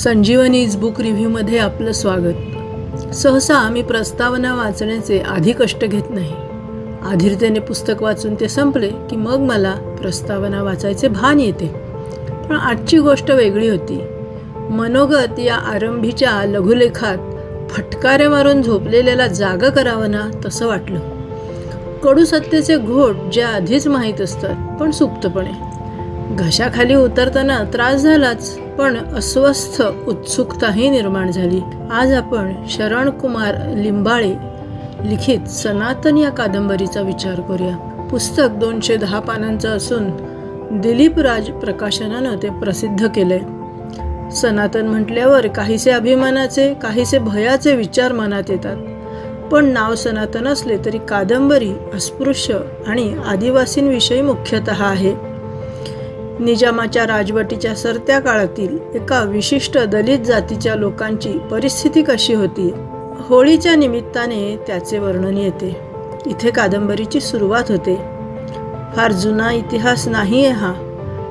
संजीवनीज book रिव्ह्यूमध्ये आपलं स्वागत. सहसा मी प्रस्तावना वाचण्याचे आधी कष्ट घेत नाही. आधीरतेने पुस्तक वाचून ते संपले की मग मला प्रस्तावना वाचायचे भान येते. पण आजची गोष्ट वेगळी होती. मनोगत या आरंभीच्या लघुलेखात फटकारे मारून झोपलेल्याला जागं करावं ना तसं वाटलं. कडू सत्तेचे घोट जे आधीच माहीत असतात पण सुप्तपणे. घशाखाली उतरताना त्रास झालाच. पण अस्वस्थ उत्सुकताही निर्माण झाली. आज आपण शरण कुमार लिंबाळे लिखित सनातन या कादंबरीचा विचार करूया. पुस्तक दोनशे दहा पानांचं असून दिलीप राज प्रकाशनानं ते प्रसिद्ध केलंय. सनातन म्हटल्यावर काहीसे अभिमानाचे काहीसे भयाचे विचार मनात येतात. पण नाव सनातन असले तरी कादंबरी अस्पृश्य आणि आदिवासींविषयी मुख्यतः आहे. निजामाच्या राजवटीच्या सरत्या काळातील एका विशिष्ट दलित जातीच्या लोकांची परिस्थिती कशी होती होळीच्या निमित्ताने त्याचे वर्णन येते. इथे कादंबरीची सुरुवात होते. फार जुना इतिहास नाही आहे हा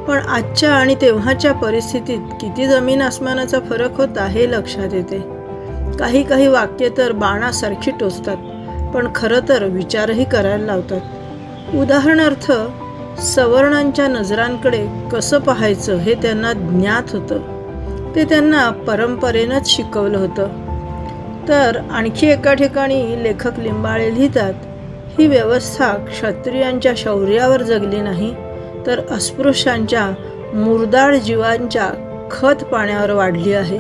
पण आजच्या आणि तेव्हाच्या परिस्थितीत किती जमीन आसमानाचा फरक होता हे लक्षात येते. काही काही वाक्ये तर बाणासारखी टोचतात पण खरं तर विचारही करायला लावतात. उदाहरणार्थ सवर्णांच्या नजरांकडे कसं पाहायचं हे त्यांना ज्ञात होतं. ते त्यांना परंपरेनंच शिकवलं होतं. तर आणखी एका ठिकाणी लेखक लिंबाळे लिहितात ही व्यवस्था क्षत्रियांच्या शौर्यावर जगली नाही तर अस्पृश्यांच्या मुरदाळ जीवांच्या खत पाण्यावर वाढली आहे.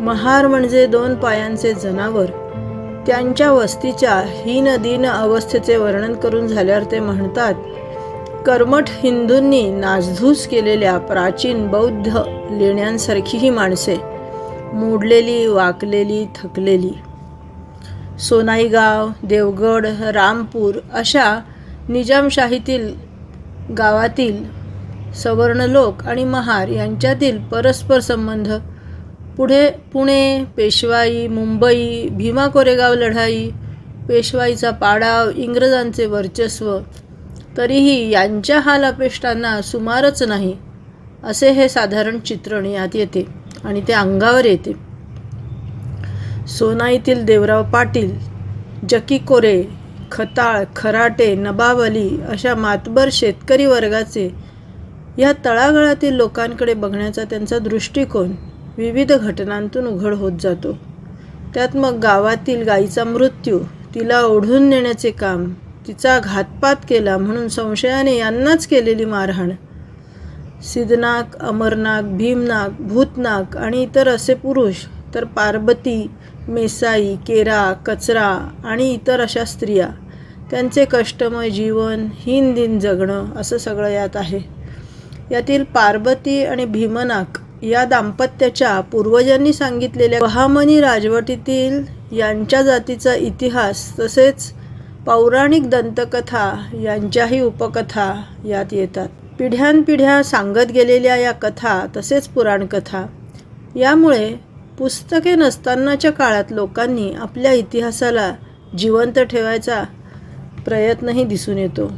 महार म्हणजे दोन पायांचे जनावर. त्यांच्या वस्तीच्या हीन दीन अवस्थेचे वर्णन करून झाल्यावर ते म्हणतात कर्मठ हिंदूंनी नासधूस केलेल्या प्राचीन बौद्ध लेण्यांसारखी ही माणसे मोडलेली वाकलेली थकलेली. सोनाईगाव देवगड रामपूर अशा निजामशाहीतील गावातील सवर्ण लोक आणि महार यांच्यातील परस्पर संबंध पुढे पुणे पेशवाई मुंबई भीमा कोरेगाव लढाई पेशवाईचा पाडाव इंग्रजांचे वर्चस्व तरीही यांच्या हाल अपेष्टांना सुमारच नाही असे हे साधारण चित्रण यात येते आणि ते अंगावर येते. सोनाईतील देवराव पाटील जकी कोरे खताळ खराटे नबावली अशा मातबर शेतकरी वर्गाचे या तळागाळातील लोकांकडे बघण्याचा त्यांचा दृष्टिकोन विविध घटनांतून उघड होत जातो. त्यात मग गावातील गाईचा मृत्यू तिला ओढून नेण्याचे काम तिचा घातपात केला म्हणून संशयाने यांनाच केलेली मारहाण. सिद्धनाग अमरनाग भीमनाग भूतनाग आणि इतर असे पुरुष तर पार्वती मेसाई केरा कचरा आणि इतर अशा स्त्रिया त्यांचे कष्टमय जीवन हीन दिन जगणं असं सगळं यात आहे. यातील पार्वती आणि भीमनाक या दाम्पत्याच्या पूर्वजांनी सांगितलेल्या बहामनी राजवटीतील यांच्या जातीचा इतिहास तसेच पौराणिक दंतकथा यांच्याही उपकथा यात येतात. पिढ्यानपिढ्या सांगत गेलेल्या या कथा तसेच पुराणकथा. यामुळे पुस्तके नसतानाच्या काळात लोकांनी आपल्या इतिहासाला जिवंत ठेवायचा प्रयत्नही दिसून येतो.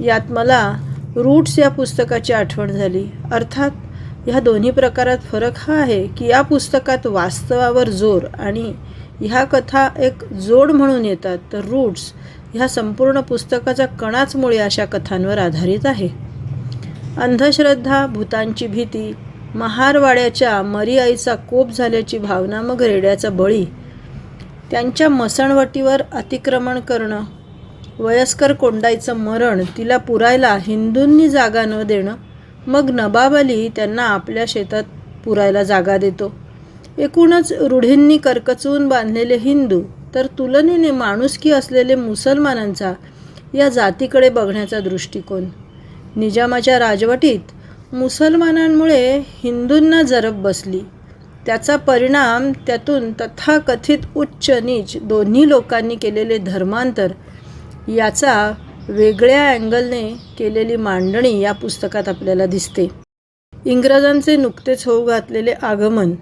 यात मला रूट्स या पुस्तकाची आठवण झाली. अर्थात ह्या दोन्ही प्रकारात फरक हा आहे की या पुस्तकात वास्तवावर जोर आणि ह्या कथा एक जोड म्हणून येतात. तर रूट्स ह्या संपूर्ण पुस्तकाचा कणाच मुळे अशा कथांवर आधारित आहे. अंधश्रद्धा भूतांची भीती महारवाड्याच्या मरी आईचा कोप झाल्याची भावना मग रेड्याचा बळी त्यांच्या मसणवटीवर अतिक्रमण करणं वयस्कर कोंडाईचं मरण तिला पुरायला हिंदूंनी जागा न देणं मग नबाब अली त्यांना आपल्या शेतात पुरायला जागा देतो. एकूणच रूढींनी करकचून बांधलेले हिंदू तर तुलनेने माणुसकी असलेले मुसलमानांचा या जातीकडे बघण्याचा दृष्टिकोन. निजामाच्या राजवटीत मुसलमानांमुळे हिंदूंना जरब बसली. त्याचा परिणाम त्यातून तथाकथित उच्च नीच दोन्ही लोकांनी केलेले धर्मांतर याचा वेगळ्या अँगलने केलेली मांडणी या पुस्तकात आपल्याला दिसते. इंग्रजांचे नुकतेच होऊ घातलेले आगमन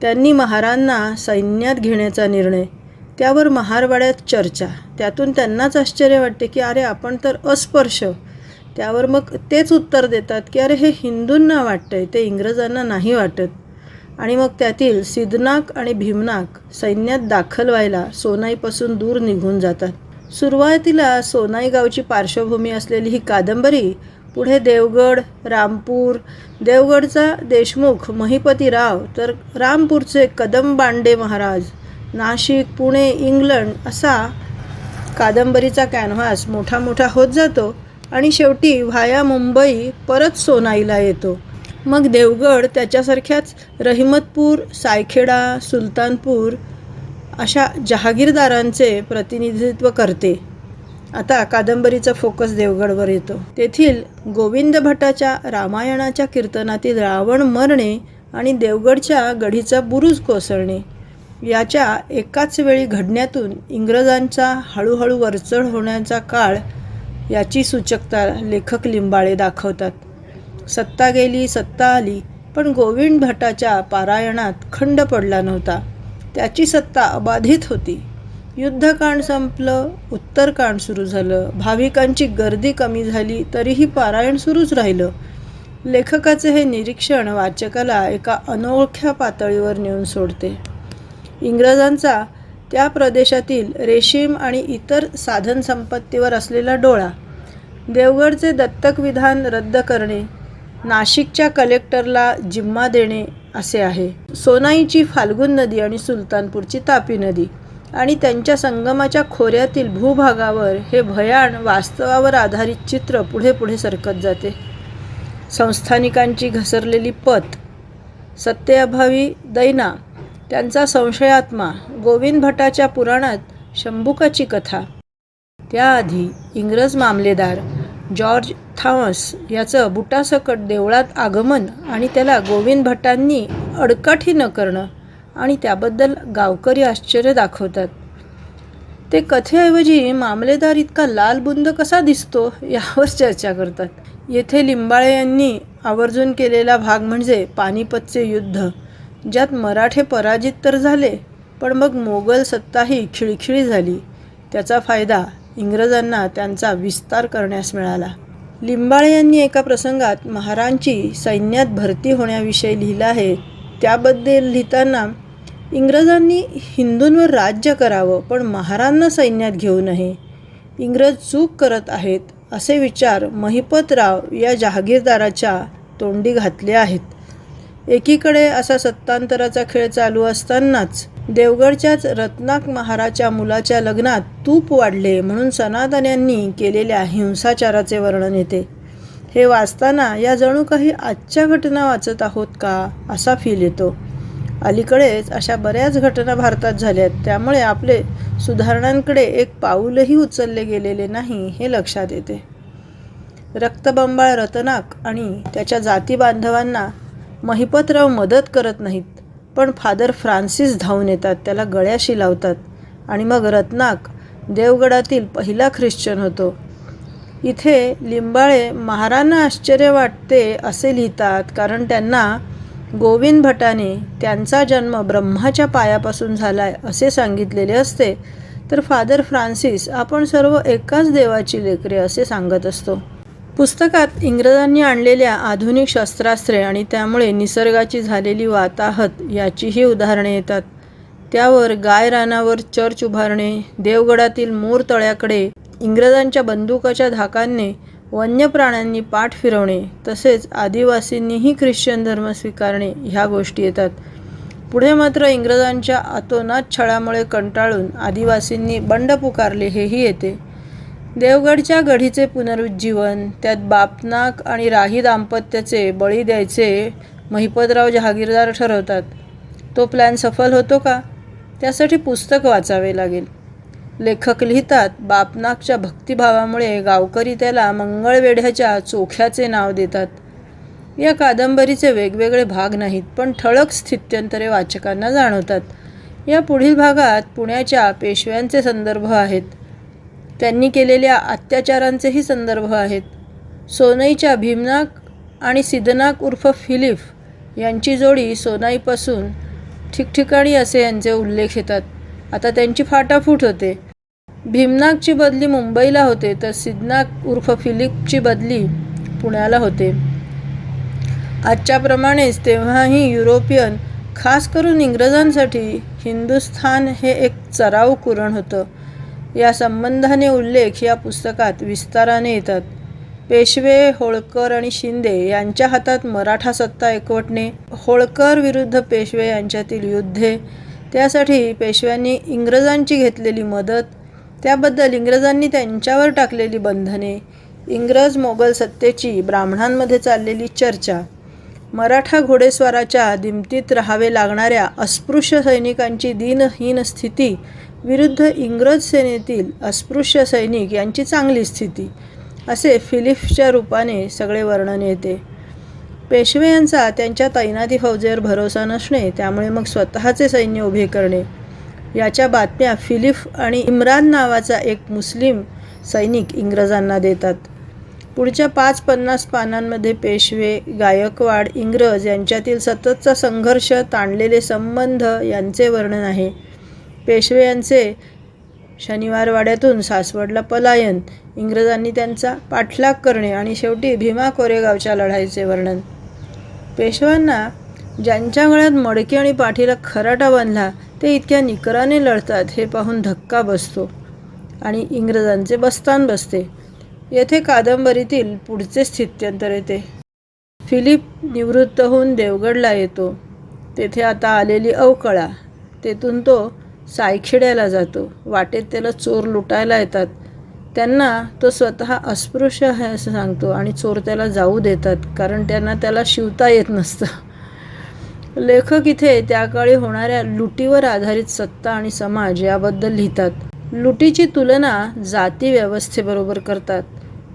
त्यांनी महारांना सैन्यात घेण्याचा निर्णय त्यावर महारवाड्यात चर्चा. त्यातून त्यांनाच आश्चर्य वाटते की अरे आपण तर अस्पर्श. त्यावर मग तेच उत्तर देतात की अरे हे हिंदूंना वाटतंय ते इंग्रजांना नाही वाटत. आणि मग त्यातील सिद्धनाक आणि भीमनाक सैन्यात दाखल व्हायला सोनाईपासून दूर निघून जातात. सुरुवातीला सोनाई गावची पार्श्वभूमी असलेली ही कादंबरी पुढे देवगड रामपूर देवगडचा देशमुख महिपतीराव तर रामपूरचे कदम बांडे महाराज नाशिक पुणे इंग्लंड असा कादंबरीचा कॅनव्हास मोठा मोठा होत जातो आणि शेवटी व्हाया मुंबई परत सोनाईला येतो. मग देवगड त्याच्यासारख्याच रहिमतपूर सायखेडा सुलतानपूर अशा जहागीरदारांचे प्रतिनिधित्व करते. आता कादंबरीचा फोकस देवगडवर येतो. तेथील गोविंद भटाच्या रामायणाच्या कीर्तनातील रावण मरणे आणि देवगडच्या गढीचा बुरुज कोसळणे याच्या एकाच वेळी घडण्यातून इंग्रजांचा हळूहळू वरचढ होण्याचा काळ याची सूचकता लेखक लिंबाळे दाखवतात. सत्ता गेली सत्ता आली पण गोविंद भटाच्या पारायणात खंड पडला नव्हता. त्याची सत्ता अबाधित होती. युद्धकांड संपलं उत्तरकांड सुरू झालं. भाविकांची गर्दी कमी झाली तरीही पारायण सुरूच राहिलं. लेखकाचे हे निरीक्षण वाचकाला एका अनोळख्या पातळीवर नेऊन सोडते. इंग्रजांचा त्या प्रदेशातील रेशीम आणि इतर साधनसंपत्तीवर असलेला डोळा देवगडचे दत्तक विधान रद्द करणे नाशिकच्या कलेक्टरला जिम्मा देणे असे आहे. सोनाईची फाल्गुन नदी आणि सुलतानपूरची तापी नदी. आणि त्यांच्या संगमाच्या खोऱ्यातील भूभागावर हे भयाण वास्तवावर आधारित चित्र पुढे पुढे सरकत जाते. संस्थानिकांची घसरलेली पत सत्तेअभावी दैना त्यांचा संशयात्मा गोविंद भटाच्या पुराणात शंभुकाची कथा. त्याआधी इंग्रज मामलेदार जॉर्ज थॉमस याचं बुटासकट देवळात आगमन आणि त्याला गोविंद भटांनी अडकाठी न करणं आणि त्याबद्दल गावकरी आश्चर्य दाखवतात. ते कथेऐवजी मामलेदार इतका लालबुंद कसा दिसतो यावर चर्चा करतात. येथे लिंबाळे यांनी आवर्जून केलेला भाग म्हणजे पानिपतचे युद्ध ज्यात मराठे पराजित तर झाले पण मग मोगल सत्ताही खिळखिळी झाली. त्याचा फायदा इंग्रजांना त्यांचा विस्तार करण्यास मिळाला. लिंबाळे यांनी एका प्रसंगात महारांची सैन्यात भरती होण्याविषयी लिहिलं आहे. त्याबद्दल लिहिताना इंग्रजांनी हिंदूंवर राज्य करावं पण महारांना सैन्यात घेऊ नये. इंग्रज चूक करत आहेत असे विचार महिपतराव या जहागीरदाराच्या तोंडी घातले आहेत. एकीकडे असा सत्तांतराचा खेळ चालू असतानाच देवगडच्याच रत्नाक महाराच्या मुलाच्या लग्नात तूप वाढले म्हणून सनातन्यांनी केलेल्या हिंसाचाराचे वर्णन येते. हे वाचताना या जणू काही आजच्या घटना वाचत आहोत का असा फील येतो. अलीकडेच अशा बऱ्याच घटना भारतात झाल्यात त्यामुळे आपले सुधारणांकडे एक पाऊलही उचलले गेलेले नाही हे लक्षात येते. रक्तबंबाळ रतनाक आणि त्याच्या जाती बांधवांना महिपतराव मदत करत नाहीत पण फादर फ्रान्सिस धावून येतात त्याला गळ्याशी लावतात. आणि मग रत्नाक देवगडातील पहिला ख्रिश्चन होतो. इथे लिंबाळे महारांना आश्चर्य वाटते असे लिहितात कारण त्यांना गोविंद भटाने त्यांचा जन्म ब्रह्माच्या पायापासून झाला आहे असे सांगितलेले असते. तर फादर फ्रान्सिस आपण सर्व एकाच देवाची लेकरे असे सांगत असतो. पुस्तकात इंग्रजांनी आणलेल्या आधुनिक शस्त्रास्त्रे आणि त्यामुळे निसर्गाची झालेली वाताहत याचीही उदाहरणे येतात. त्यावर गाय रानावर चर्च उभारणे देवगडातील मोर तळ्याकडे इंग्रजांच्या बंदुकाच्या धाकांनी वन्य प्राण्यांनी पाठ फिरवणे तसेच आदिवासींनीही ख्रिश्चन धर्म स्वीकारणे ह्या गोष्टी येतात. पुढे मात्र इंग्रजांच्या अतोनात छळामुळे कंटाळून आदिवासींनी बंड पुकारले हेही येते. देवगडच्या गढीचे पुनरुज्जीवन त्यात बापनाक आणि राही दाम्पत्याचे बळी द्यायचे महिपतराव जहागीरदार ठरवतात. तो प्लॅन सफल होतो का? त्यासाठी पुस्तक वाचावे लागेल. लेखक लिहितात बापनाकच्या भक्तिभावामुळे गावकरी त्याला मंगळवेढ्याच्या चोख्याचे नाव देतात. या कादंबरीचे वेगवेगळे भाग नाहीत पण ठळक स्थित्यंतरे वाचकांना जाणवतात. या पुढील भागात पुण्याच्या पेशव्यांचे संदर्भ आहेत. त्यांनी केलेल्या अत्याचारांचेही संदर्भ आहेत. सोनईच्या भीमनाक आणि सिदनाक उर्फ फिलिफ यांची जोडी सोनाईपासून ठिकठिकाणी असे यांचे उल्लेख येतात. आता त्यांची फाटाफूट होते. भीमनागची बदली मुंबईला होते तर सिद्धनाक उर्फ फिलिपची बदली पुण्याला होते. आजच्याप्रमाणेच तेव्हाही युरोपियन खास करून इंग्रजांसाठी हिंदुस्थान हे एक चराव कुरण होतं. या संबंधाने उल्लेख या पुस्तकात विस्ताराने येतात. पेशवे होळकर आणि शिंदे यांच्या हातात मराठा सत्ता एकवटणे होळकर विरुद्ध पेशवे यांच्यातील युद्धे त्यासाठी पेशव्यांनी इंग्रजांची घेतलेली मदत त्याबद्दल इंग्रजांनी त्यांच्यावर टाकलेली बंधने इंग्रज मोगल सत्तेची ब्राह्मणांमध्ये चाललेली चर्चा मराठा घोडेस्वाराच्या दिमतीत राहावे लागणाऱ्या अस्पृश्य सैनिकांची दिनहीन स्थिती विरुद्ध इंग्रज सेनेतील अस्पृश्य सैनिक यांची चांगली स्थिती असे फिलिप्सच्या रूपाने सगळे वर्णन येते. पेशवे यांचा त्यांच्या तैनाती फौजेवर भरोसा नसणे त्यामुळे मग स्वतःचे सैन्य उभे करणे याच्या बातम्या फिलिफ आणि इम्रान नावाचा एक मुस्लिम सैनिक इंग्रजांना देतात. पुढच्या पाच पन्नास पानांमध्ये पेशवे गायकवाड इंग्रज यांच्यातील सततचा संघर्ष ताणलेले संबंध यांचे वर्णन आहे. पेशवे यांचे शनिवारवाड्यातून सासवडला पलायन इंग्रजांनी त्यांचा पाठलाग करणे आणि शेवटी भीमा कोरेगावच्या लढाईचे वर्णन. पेशव्यांना ज्यांच्या गळ्यात मडकी आणि पाठीला खराटा बांधला ते इतक्या निकराने लढतात हे पाहून धक्का बसतो आणि इंग्रजांचे बस्तान बसते. येथे कादंबरीतील पुढचे स्थित्यंतर येते. फिलिप निवृत्त होऊन देवगडला येतो. तेथे आता आलेली अवकळा तेथून तो सायखेड्याला जातो. वाटेत त्याला चोर लुटायला येतात. त्यांना तो स्वतः अस्पृश्य आहे असं सांगतो आणि चोर त्याला जाऊ देतात कारण त्यांना त्याला शिवता येत नसतं. लेखक इथे त्या काळी होणाऱ्या लुटीवर आधारित सत्ता आणि समाज याबद्दल लिहितात. लुटीची तुलना जाती व्यवस्थेबरोबर करतात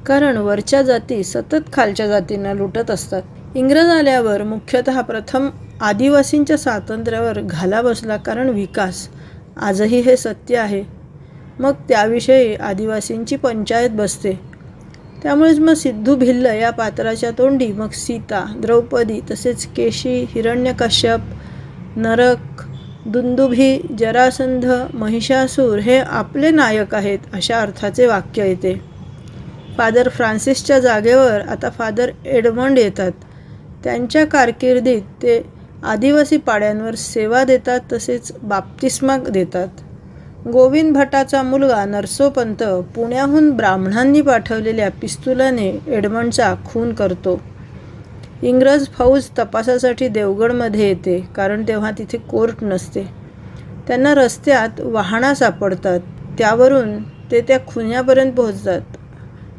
कारण वरच्या जाती सतत खालच्या जातींना लुटत असतात. इंग्रज आल्यावर मुख्यतः प्रथम आदिवासींच्या स्वातंत्र्यावर घाला बसला कारण विकास आजही हे सत्य आहे. मग त्याविषयी आदिवासींची पंचायत बसते. त्यामुळेच मग सिद्धू भिल्ल या पात्राच्या तोंडी मग सीता द्रौपदी तसेच केशी हिरण्यकश्यप नरक दुंदुभी जरासंध महिषासूर हे आपले नायक आहेत अशा अर्थाचे वाक्य येते. फादर फ्रान्सिसच्या जागेवर आता फादर एडमंड येतात. त्यांच्या कारकिर्दीत ते आदिवासी पाड्यांवर सेवा देतात तसेच बाप्तिस्मा देतात. गोविंद भटाचा मुलगा नरसोपंत पुण्याहून ब्राह्मणांनी पाठवलेल्या पिस्तुलाने एडमंडचा खून करतो. इंग्रज फौज तपासासाठी देवगडमध्ये येते कारण तेव्हा तिथे कोर्ट नसते. त्यांना रस्त्यात वाहना सापडतात त्यावरून ते त्या खुन्यापर्यंत पोहोचतात.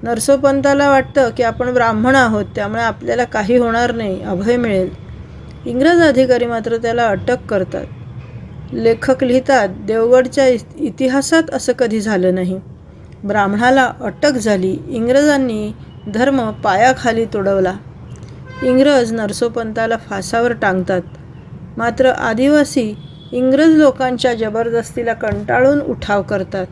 नरसोपंताला वाटतं की आपण ब्राह्मण आहोत त्यामुळे आपल्याला काही होणार नाही अभय मिळेल. इंग्रज अधिकारी मात्र त्याला अटक करतात. लेखक लिहितात देवगडच्या इतिहासात असं कधी झालं नाही. ब्राह्मणाला अटक झाली इंग्रजांनी धर्म पायाखाली तुडवला. इंग्रज नरसोपंताला फासावर टांगतात. मात्र आदिवासी इंग्रज लोकांच्या जबरदस्तीला कंटाळून उठाव करतात.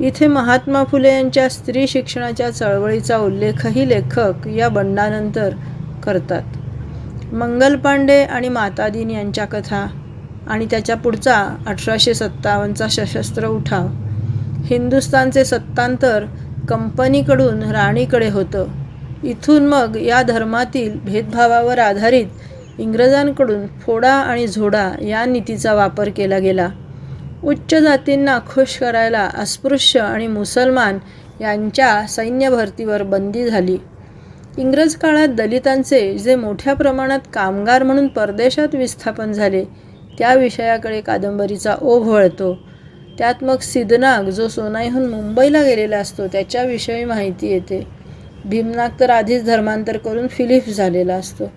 इथे महात्मा फुले यांच्या स्त्री शिक्षणाच्या चळवळीचा उल्लेखही लेखक या बंडानंतर करतात. मंगल पांडे आणि मातादीन यांच्या कथा आणि त्याच्या पुढचा अठराशे सत्तावन्नचा सशस्त्र उठाव. हिंदुस्थानचे सत्तांतर कंपनीकडून राणीकडे होतं. इथून मग या धर्मातील भेदभावावर आधारित इंग्रजांकडून फोडा आणि झोडा या नीतीचा वापर केला गेला. उच्च जातींना खुश करायला अस्पृश्य आणि मुसलमान यांच्या सैन्य भरतीवर बंदी झाली. इंग्रज काळात दलितांचे जे मोठ्या प्रमाणात कामगार म्हणून परदेशात विस्थापन झाले त्या विषयाकडे कादंबरीचा ओघ वळतो. त्यात मग सिद्धनाग जो सोनाईहून मुंबईला गेलेला असतो त्याच्याविषयी माहिती येते. भीमनाग तर आधीच धर्मांतर करून फिलिप झालेला असतो.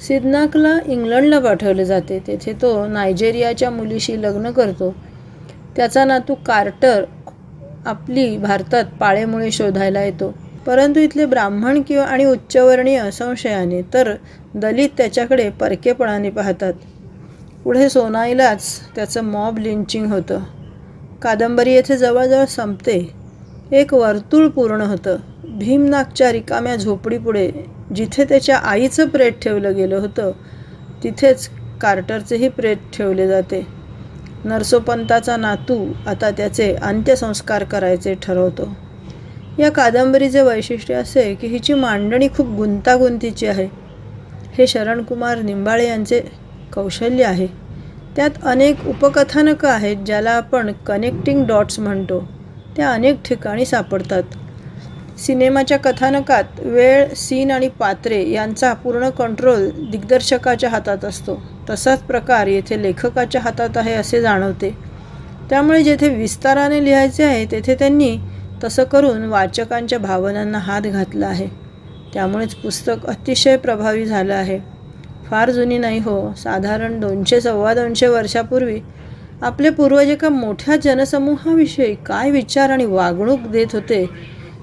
सिद्धनाकला इंग्लंडला पाठवले जाते. तेथे तो नायजेरियाच्या मुलीशी लग्न करतो. त्याचा नातू कार्टर आपली भारतात पाळेमुळे शोधायला येतो. परंतु इथले ब्राह्मण किंवा आणि उच्चवर्णीय संशयाने तर दलित त्याच्याकडे परकेपणाने पाहतात. पुढे सोनाईलाच त्याचं मॉब लिंचिंग होतं. कादंबरी येथे जवळजवळ संपते. एक वर्तुळ पूर्ण होतं. भीमनागच्या रिकाम्या झोपडीपुढे जिथे त्याच्या आईचं प्रेत ठेवलं गेलं होतं तिथेच कार्टरचेही प्रेत ठेवले जाते. नरसोपंताचा नातू आता त्याचे अंत्यसंस्कार करायचे ठरवतो. या कादंबरीचे वैशिष्ट्य असे की हिची मांडणी खूप गुंतागुंतीची आहे. हे शरणकुमार निंबाळे यांचे कौशल्य आहे. त्यात अनेक उपकथानकं आहेत ज्याला आपण कनेक्टिंग डॉट्स म्हणतो. त्या अनेक ठिकाणी सापडतात. सिनेमाच्या कथानकात वेळ सीन आणि पात्रे यांचा पूर्ण कंट्रोल दिग्दर्शकाच्या हातात असतो. तसाच प्रकार येथे लेखकाच्या हातात आहे असे जाणवते. त्यामुळे जेथे विस्ताराने लिहायचे आहे तेथे त्यांनी तसं करून वाचकांच्या भावनांना हात घातला आहे. त्यामुळेच पुस्तक अतिशय प्रभावी झालं आहे. फार जुनी नाही हो. साधारण दोनशे सव्वा दोनशे वर्षापूर्वी आपले पूर्वज एका मोठ्या जनसमूहाविषयी काय विचार आणि वागणूक देत होते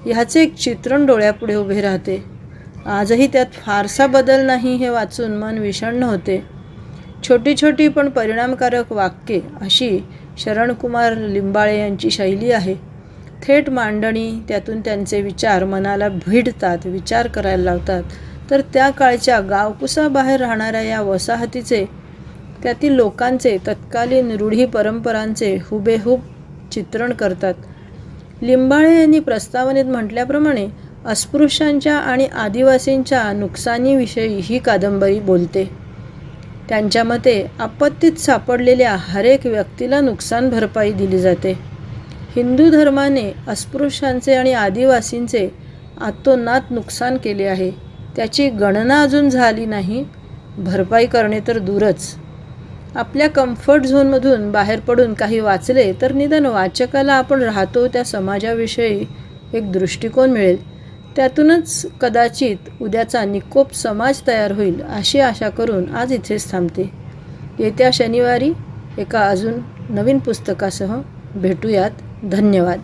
ह्याचे एक चित्रण डोळ्यापुढे उभे राहते. आजही त्यात फारसा बदल नाही हे वाचून मन विषण्ण होते. छोटी छोटी पण परिणामकारक वाक्ये अशी शरणकुमार लिंबाळे यांची शैली आहे. थेट मांडणी त्यातून त्यांचे विचार मनाला भिडतात विचार करायला लावतात. तर त्या काळच्या गावकुसाबाहेर राहणाऱ्या या वसाहतीचे त्यातील लोकांचे तत्कालीन रूढी परंपरांचे हुबेहूब चित्रण करतात. लिंबाळे यांनी प्रस्तावनेत म्हटल्याप्रमाणे अस्पृश्यांच्या आणि आदिवासींच्या नुकसानीविषयी ही कादंबरी बोलते. त्यांच्या मते आपत्तीत सापडलेल्या हरेक व्यक्तीला नुकसान भरपाई दिली जाते. हिंदू धर्माने अस्पृश्यांचे आणि आदिवासींचे आतोनात नुकसान केले आहे. त्याची गणना अजून झाली नाही. भरपाई करणे तर दूरच. आपल्या कम्फर्ट झोनमधून बाहेर पडून काही वाचले तर निदान वाचकाला आपण राहतो त्या समाजाविषयी एक दृष्टिकोन मिळेल. त्यातूनच कदाचित उद्याचा निकोप समाज तयार होईल अशी आशा करून आज इथेच थांबते. येत्या शनिवारी एका अजून नवीन पुस्तकासह भेटूयात. धन्यवाद.